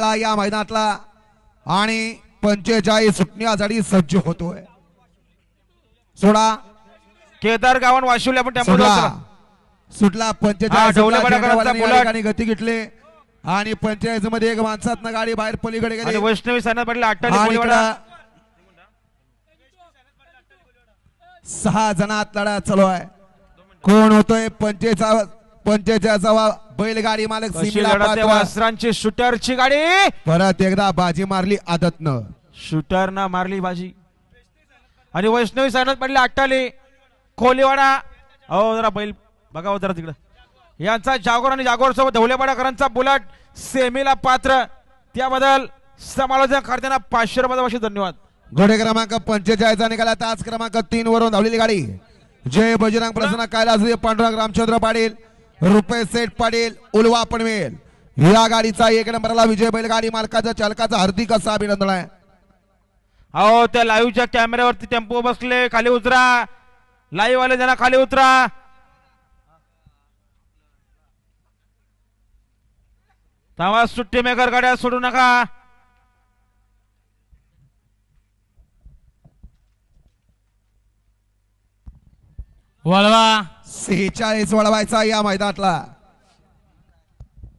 या मैदानातला. आणि पंचेचाळीस सुटण्यासाठी सज्ज होतोय. सोडा. केदार गावन वाशिवले आपण सुटला पंचेचाळीस गती घेतली. आणि पंचेचाळीसमध्ये एक माणसात गाडी बाहेर पलीकडे गेली. वैष्णवी सैन्यात पडले अठ्ठावीस सहा जणात लढा चालू आहे. कोण होतोय? पंचेचा पंचेचाळीसावा बैलगाडी मालक कशी सीमेला लढत आहे पात्र. वासरांची शूटरची गाडी? परत एकदा बाजी मारली आदतनं. शूटर ना मारली बाजी. आणि वैष्णवी सैन्यात पडले अट्टाली. कोलीवाडा अहो जरा बैल बघा हो जरा तिकडं. यांचा जागोर आणि जागोर सोबत ढवलेपाडाकरांचा बुलट. सेमीला पात्र. त्याबद्दल समालोचन करताना पाचशे रुपयाचा धन्यवाद. घोडे क्रमांक पंचेचाळीसचा निघाला तास क्रमांक तीन वरून धावलेली गाडी. जय बजरंग प्रसन्न कैलास पांडुरंग रामचंद्र पाटील. रुपये सेठ पाटील उलवा पनवेल या गाडीचा एक नंबरला विजय बैलगाडी मालकाचा चालकाचा हार्दिक असा अभिनंदन आहे. अहो त्या लाईव्हच्या कॅमेऱ्यावरती टेम्पो बसले खाली उतरा. लाईव्ह वाले जरा खाली उतरा. तेव्हा सुट्टी मेकर गाड्या सोडू नका. वळवा. सेहेचाळीस वळवायचा या मैदानातला.